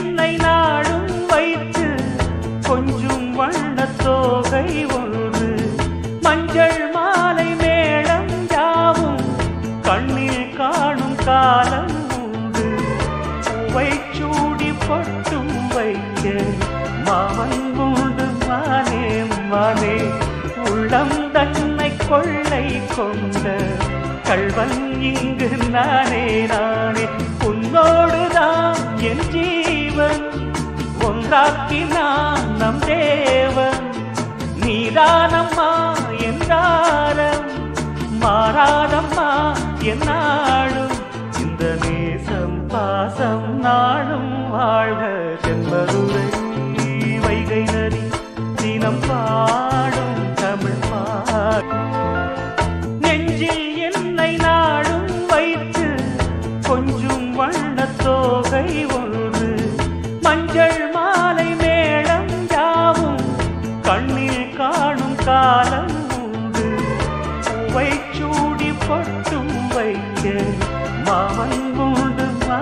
என்னை நாடும் வைத்து கொஞ்சம் வண்ண தோகை ஒன்று. மஞ்சள் மாலை மேளம் யாவும் கண்ணில் காணும் காலம் உண்டு. பூவை சூடி பட்டும் வைக்க மாமன் உண்டு மானே மானே. உள்ளம் தன்னை கொள்ளை கொண்ட கல்வன் இங்கு நானே நானே. உன்னோடுதான் என் ஜீ ஒன்றாக்கினான் நம் தேவன் நீதானம்மா என்றாரம் மாறாதம்மா என்னாலும் இந்த நேசம் பாசம் நாளும் வாழ்க செம்பதுரை வைகை நதி தினம் பாடும் தமிழ் பாடும் நெஞ்சில் என்னை நாடும் வைத்து கொஞ்சம் வண்ணத் தோகை ஒன்று காலம் உண்டு பூவை சூடி பொட்டும் வைக்க மாமன் உண்டு